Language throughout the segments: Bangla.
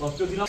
কষ্ট দিলাম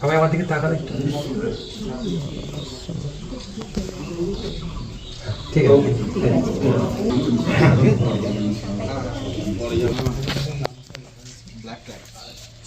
সবাই আমার দিকে তাকালে একটু। ঠিক আছে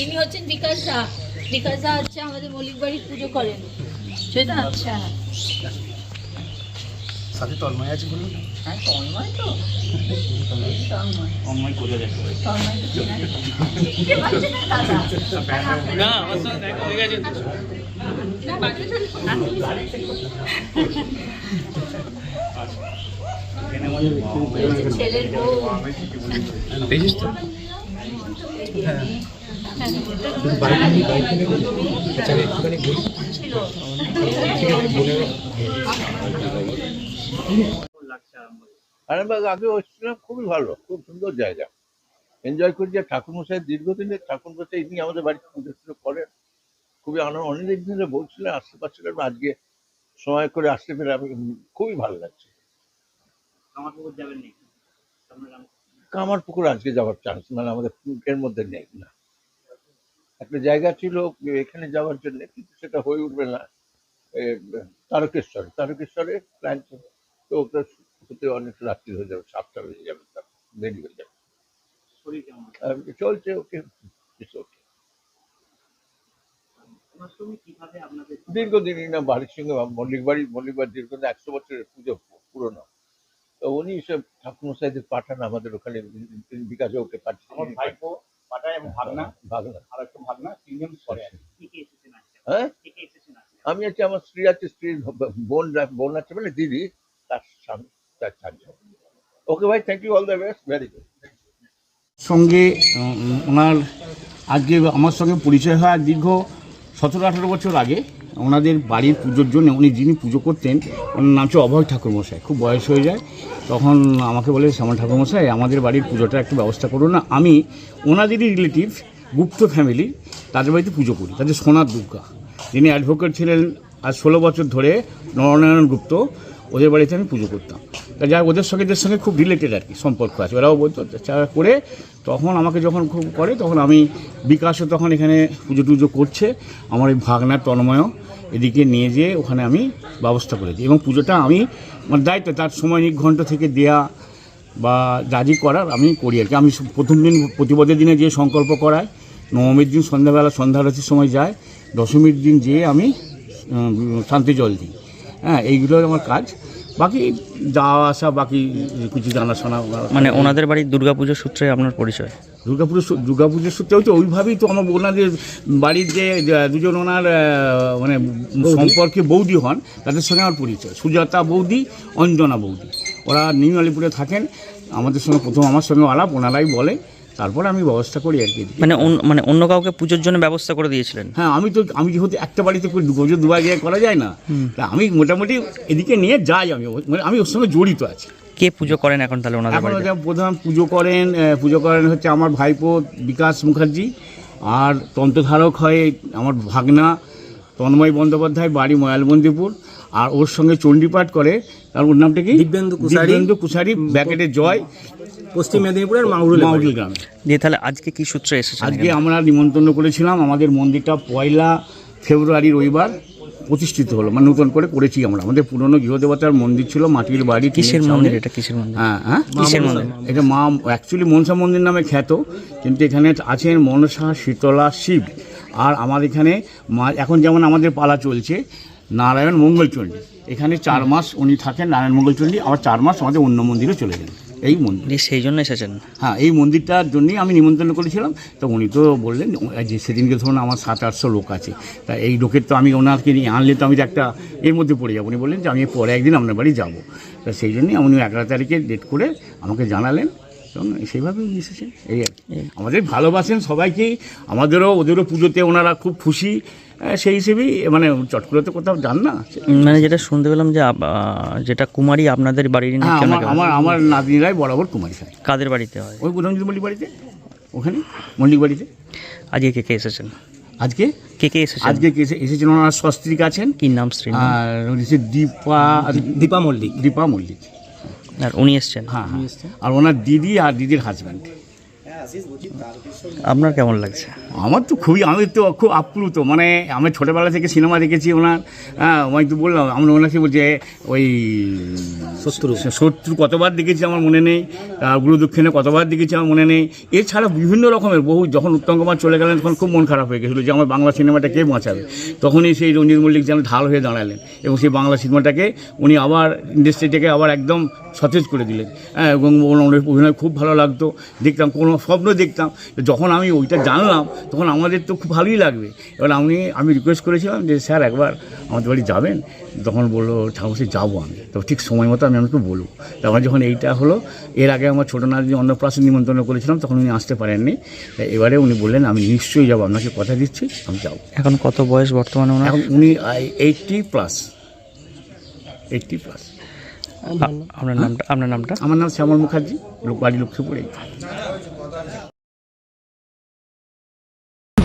ইনি হচ্ছেন বিকাশ দা। বিকাশ দা হচ্ছে আমাদের মৌলিক বাড়ির পুজো করেন। সেটা আচ্ছা। সাথে তন্ময় আছে বলুন। হ্যাঁ তন্ময় তো। তন্ময় তন্ময় করে দেখো। তন্ময় তো চেনা চিনতে পারছে না আমার সঙ্গে দেখা হয়ে গেছে ছেলের আরামবাগ আগে খুবই ভালো, খুব সুন্দর জায়গা। এনজয় করি যে ঠাকুরমশাই দীর্ঘদিনের ঠাকুরমশাই ইনি আমাদের বাড়িতে পুজো টুজো করেন। খুবই আনন্দ, অনেক দিন ধরে বলছিলেন আসতে পারছিলেন আজকে সময় করে আসতে পেরে আমি খুবই ভালো লাগছে। আমার যাবেন নাকি? কামার পুকুর আজকে যাওয়ার চান্স মানে আমাদের এর মধ্যে নেই না। একটা জায়গা ছিল এখানে যাওয়ার জন্য কিন্তু সেটা হয়ে উঠবে না। তারকেশ্বর তারকেশ্বরে প্ল্যান তো ওটা হতে অনেক রাত্রি হয়ে যাবে সাতটা বেজে যাবে তার দেরি হয়ে যাবে। চলছে ওকে আপনাদের দীর্ঘদিনই না বাড়ির সঙ্গে মল্লিক বাড়ি মল্লিক বাড়ি দীর্ঘদিন একশো বছরের পুজো পুরনো। তো উনি সব ঠাকুরমশাইদের পাঠান আমাদের ওখানে বিকাশে ওকে পাঠিয়ে আমার ভাইপো পাটায় এবং ভাগনা ভাগনা আর একটা ভাগনা তিনজন পরে আছে। কে কে এসেছেন আজকে? হ্যাঁ? আমি আছি আমার স্ত্রী আছে স্ত্রীর বোন বোন আছে মানে দিদি তার স্বামী তার চারজন ওকে ভাই thank you all the best very good সঙ্গে ওনার আজকে আমার সঙ্গে পরিচয় হয় দীর্ঘ সতেরো আঠেরো বছর আগে ওনাদের বাড়ির পুজোর জন্য উনি যিনি পুজো করতেন, ওনার নাম হচ্ছে অভয় ঠাকুরমশাই খুব বয়স হয়ে যায়। তখন আমাকে বলে, শ্যামল ঠাকুরমশাই আমাদের বাড়ির পুজোটা একটু ব্যবস্থা করুন না। আমি ওনাদেরই রিলেটিভ গুপ্ত ফ্যামিলি তাদের বাড়িতে পুজো করি। তাদের সোনার দুর্গা। যিনি অ্যাডভোকেট ছিলেন, আর ষোলো বছর ধরে নরনারায়ণ গুপ্ত ওদের বাড়িতে আমি পুজো করতাম। তা যাই ওদের সঙ্গে এদের সঙ্গে খুব রিলেটেড আর কি, সম্পর্ক আছে। ওরাও বলতো করে তখন আমাকে যখন খুব করে, তখন আমি বিকাশও তখন এখানে পুজো টুজো করছে। আমার এই ভাগনা তন্ময় এদিকে নিয়ে যেয়ে ওখানে আমি ব্যবস্থা করে দিই। এবং পুজোটা আমি আমার দায়িত্ব, তার সময় নিঘণ্ট থেকে দেয়া বা রাজি করার আমি করি আর কি। আমি প্রথম দিন প্রতিপদের দিনে যে সংকল্প করায়, নবমীর দিন সন্ধ্যাবেলা সন্ধ্যা আরতির সময় যায়, দশমীর দিন যেয়ে আমি শান্তি জল দিই। হ্যাঁ এইগুলো আমার কাজ। বাকি যাওয়া আসা বাকি কিছু জানাশোনা মানে ওনাদের বাড়ির দুর্গাপুজোর সূত্রে আপনার পরিচয়? দুর্গাপুরের সূ- দুর্গাপুজোর সূত্রে হচ্ছে ওইভাবেই তো আমার ওনাদের বাড়ির যে যে দুজন ওনার মানে সম্পর্কে বৌদি হন তাদের সঙ্গে আমার পরিচয়। সুজাতা বৌদি অঞ্জনা বৌদি। ওরা নিউ আলিপুরে থাকেন। আমাদের সঙ্গে প্রথম আমার সঙ্গে আলাপ ওনারাই বলে। তারপর আমি ব্যবস্থা করি আর কি। মানে মানে অন্য কাউকে পুজোর জন্য ব্যবস্থা করে দিয়েছিলেন? হ্যাঁ আমি তো আমি যেহেতু একটা বাড়িতে করি বছর দুবার গিয়ে করা যায় না তা আমি মোটামুটি এদিকে নিয়ে যাই আমি। মানে আমি ওর সঙ্গে জড়িত আছি। কে পুজো করেন এখন তাহলে ওনাদের এখন প্রধান পুজো করেন পুজো করেন হচ্ছে আমার ভাইপো বিকাশ মুখার্জি আর তন্ত্রধারক হয় আমার ভাগনা তন্ময় বন্দ্যোপাধ্যায় বাড়ি ময়ালবন্দীপুর। আর ওর সঙ্গে চণ্ডীপাঠ করে তার ওর নামটা কি? দিব্যেন্দু কুশারি। দিব্যেন্দু কুশারি ব্যাকেটে জয়। পশ্চিম মেদিনীপুরের মাউরুল মাউডুল গ্রামে। দিয়ে তাহলে আজকে কি সূত্রে এসেছে আজকে আমরা নিমন্ত্রণ করেছিলাম আমাদের মন্দিরটা পয়লা ফেব্রুয়ারি রবিবার প্রতিষ্ঠিত হলো মানে নতুন করে করেছি আমরা। আমাদের পুরনো গৃহদেবতার মন্দির ছিল মাটির বাড়ি কিসের মন্দির এটা? কিসের মন্দির? হ্যাঁ হ্যাঁ? কিসের মন্দির? এটা মা অ্যাকচুয়ালি মনসা মন্দির নামে খ্যাত কিন্তু এখানে আছেন মনসা শীতলা শিব। আর আমাদের এখানে মা এখন যেমন আমাদের পালা চলছে নারায়ণ মঙ্গলচণ্ডী। এখানে চার মাস উনি থাকেন নারায়ণ মঙ্গলচণ্ডী। আবার চার মাস আমাদের অন্য মন্দিরে চলে যান। এই মন্দির। সেই জন্য এসেছেন? হ্যাঁ এই মন্দিরটার জন্যই আমি নিমন্ত্রণ করেছিলাম। তো উনি তো বললেন যে সেদিনকে ধরুন আমার সাত আটশো লোক আছে। তা এই লোকের তো আমি ওনাকে নিয়ে আনলে তো আমি তো একটা এর মধ্যে পড়ে যাব। উনি বললেন যে আমি পরে একদিন আপনার বাড়ি যাব। তা সেই জন্যই উনি এগারো তারিখে ডেট করে আমাকে জানালেন এবং সেইভাবেই এসেছেন এই আর কি। আমাদের ভালোবাসেন সবাইকেই আমাদেরও ওদেরও পুজোতে ওনারা খুব খুশি সেই হিসেবেই মানে চট করে তো কোথাও যান না। মানে যেটা শুনতে পেলাম যে যেটা কুমারী আপনাদের বাড়ির হ্যাঁ আমার আমার নাতনিরাই বরাবর কুমারী সাহেব কাদের বাড়িতে হয়? ওই প্রধানজিৎ মল্লিক বাড়িতে ওখানে মল্লিক বাড়িতে। আজকে কে কে এসেছেন? আজকে? কে কে এসেছেন? আজকে কে এসে- এসেছেন ওনার সস্ত্রীক আছেন। কি নাম স্ত্রী আর হচ্ছে দীপা দীপা মল্লিক। দীপা মল্লিক। আর উনি এসছেন। হ্যাঁ হ্যাঁ। আর ওনার দিদি আর দিদির হাজব্যান্ড আপনার কেমন লাগছে? আমার তো খুবই আমি তো খুব আপ্লুত। মানে আমি ছোটোবেলা থেকে সিনেমা দেখেছি ওনার। হ্যাঁ আমি তো বললাম আমরা ওনাকে বলছে ওই শত্রু। শত্রু কতবার দেখেছি আমার মনে নেই গুরু দক্ষিণে কতবার দেখেছি আমার মনে নেই। এছাড়া বিভিন্ন রকমের বহু যখন উত্তম কুমার চলে গেলেন তখন খুব মন খারাপ হয়ে গেছিল যে আমার বাংলা সিনেমাটা কে বাঁচাবে? তখনই সেই রঞ্জিত মল্লিক যেন ঢাল হয়ে দাঁড়ালেন এবং সেই বাংলা সিনেমাটাকে উনি আবার ইন্ডাস্ট্রিটাকে আবার একদম সতেজ করে দিলেন। হ্যাঁ এবং ওনার অভিনয় খুব ভালো লাগতো। দেখতাম কোনো স্বপ্ন দেখতাম যখন আমি ওইটা জানলাম তখন আমাদের তো খুব ভালোই লাগবে। এবার আমি আমি রিকোয়েস্ট করেছিলাম যে স্যার একবার আমাদের বাড়ি যাবেন? তখন বলল ঠাকুর যাব আমি। তো ঠিক সময় মতো আমি আমাকে বলব তারপর যখন এইটা হলো এর আগে আমার ছোটো নাতি অন্নপ্রাশন নিমন্ত্রণ করেছিলাম তখন উনি আসতে পারেননি। এবারে উনি বললেন আমি নিশ্চয়ই যাব আপনাকে কথা দিচ্ছি আমি যাব। এখন কত বয়স বর্তমানে এখন উনি এইটটি প্লাস এইটটি প্লাস আপনার নামটা আপনার নামটা? আমার নাম শ্যামল মুখার্জি লোক বাড়ি লক্ষ্মীপুর। এই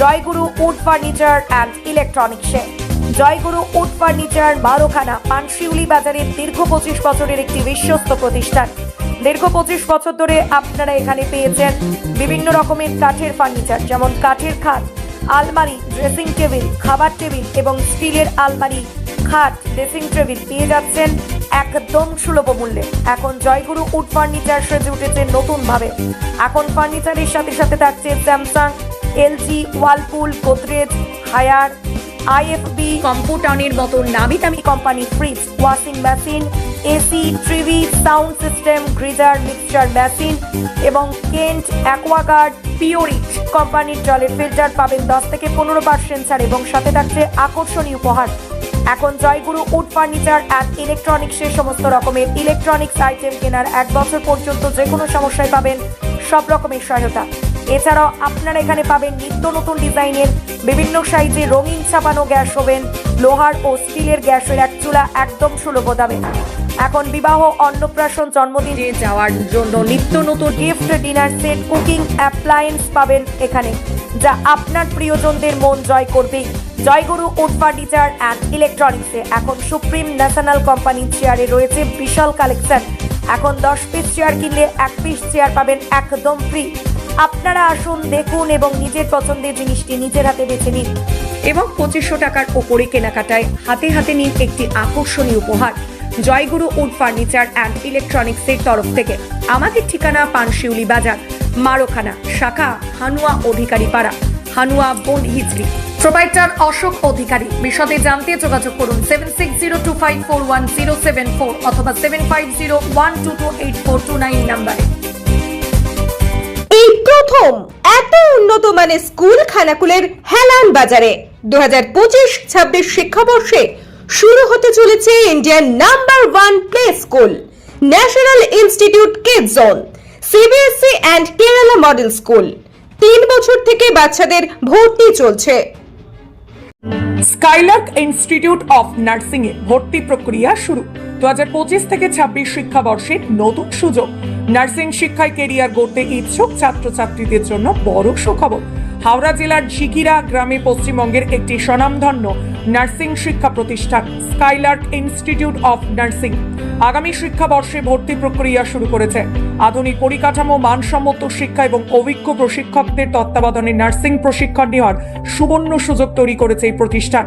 জয়গুরু উড ফার্নিচার অ্যান্ড ইলেকট্রনিক্সে জয়গুরু উড ফার্নিচার বারোখানা পানশিউলি বাজারের দীর্ঘ পঁচিশ বছরের একটি বিশ্বস্ত প্রতিষ্ঠান। দীর্ঘ পঁচিশ বছর ধরে আপনারা এখানে পেয়েছেন বিভিন্ন রকমের কাঠের ফার্নিচার, যেমন কাঠের খাট, আলমারি ড্রেসিং টেবিল খাবার টেবিল এবং স্টিলের আলমারি, খাট ড্রেসিং টেবিল পেয়ে যাচ্ছেন একদম সুলভ মূল্যে। এখন জয়গুরু উড ফার্নিচার সেজে উঠেছে নতুন ভাবে এখন ফার্নিচারের সাথে সাথে থাকছে Samsung LG Whirlpool, Godrej, Haier, IFB, কম্পিউটারের মতো নামি দামি company fridge, washing machine, AC, TV, sound system, geyser, mixture machine এবং কেন্ট অ্যাকোয়াগার্ড পিওরিট কোম্পানির জলের ফিল্টার পাবেন দশ থেকে পনেরো পার্সেন্ট ছাড় এবং সাথে থাকছে আকর্ষণীয় উপহার। এখন জয়গুরু উড ফার্নিচার অ্যান্ড ইলেকট্রনিক্সের সমস্ত রকমের ইলেকট্রনিক্স আইটেম কেনার এক বছর পর্যন্ত যে কোনো সমস্যায় পাবেন সব রকমের সহায়তা। এছাড়াও আপনারা এখানে পাবেন নিত্য নতুন ডিজাইনের বিভিন্ন সাইজে রঙিন ছাপানো গ্যাস ওভেন লোহার ও স্টিলের গ্যাসের এক চুলা একদম সুলভ দামে। এখন বিবাহ অন্নপ্রাশন জন্মদিনে। যাওয়ার জন্য নিত্য নতুন gift dinner set cooking appliance পাবেন এখানে যা আপনার প্রিয়জনদের মন জয় করবে। জয়গুরু উড ফার্নিচার অ্যান্ড ইলেকট্রনিক্সে এখন সুপ্রিম ন্যাশনাল কোম্পানির চেয়ারে রয়েছে বিশাল কালেকশন। এখন দশ পিস চেয়ার কিনলে এক পিস চেয়ার পাবেন একদম ফ্রি আপনারা আসুন, দেখুন এবং নিজের পছন্দের জিনিসটি নিজের হাতে বেছে নিন। এবং পঁচিশশো টাকার ওপরে কেনাকাটায় হাতে হাতে নিন একটি আকর্ষণীয় উপহার। জয়গুরু উড ফার্নিচার অ্যান্ড ইলেকট্রনিক্সের তরফ থেকে। আমাদের ঠিকানা পানশিউলি বাজার, মারোখানা, শাখা হানুয়া অধিকারী পাড়া, হানুয়া বোন হিজড়ি। প্রোভাইডার অশোক অধিকারী, বিশদে জানতে যোগাযোগ করুন seven six zero two five four one zero seven four অথবা seven five zero one two two eight four two nine নাম্বারে। প্রথম। এত উন্নত মানের স্কুল খানাকুলের হেলান বাজারে। দু হাজার শিক্ষাবর্ষে শুরু হতে চলেছে Indian number one play school, national institute kid zone CBSE and Kerala model school. তিন বছর থেকে বাচ্চাদের ভর্তি চলছে। স্কাইলার্ক ইনস্টিটিউট অফ নার্সিং এ ভর্তি প্রক্রিয়া শুরু। দু হাজার পঁচিশ থেকে ছাব্বিশ শিক্ষাবর্ষের নতুন সুযোগ। নার্সিং শিক্ষায় কেরিয়ার গড়তে ইচ্ছুক ছাত্রছাত্রীদের জন্য বড় সুখবর। হাওড়া জেলার ঝিকিরা গ্রামে পশ্চিমবঙ্গের একটি স্বনামধন্য নার্সিং শিক্ষা প্রতিষ্ঠান, স্কাইলার্ক ইনস্টিটিউট অফ নার্সিং। আগামী শিক্ষাবর্ষে ভর্তি প্রক্রিয়া শুরু করেছে। আধুনিক পরিকাঠামো, মানসম্মত শিক্ষা এবং অভিজ্ঞ প্রশিক্ষকদের তত্ত্বাবধানে নার্সিং প্রশিক্ষণ নেওয়ার সুবর্ণ সুযোগ তৈরি করেছে এই প্রতিষ্ঠান।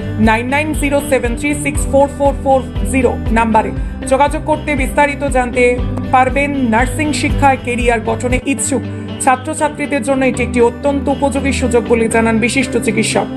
Nine nine zero seven six four four four zero নাম্বারে যোগাযোগ করতে বিস্তারিত জানতে পারবেন নার্সিং শিক্ষায় কেরিয়ার গঠনে ইচ্ছুক ছাত্রছাত্রীদের জন্য এটি একটি অত্যন্ত উপযোগী সুযোগ বলে জানান বিশিষ্ট চিকিৎসক।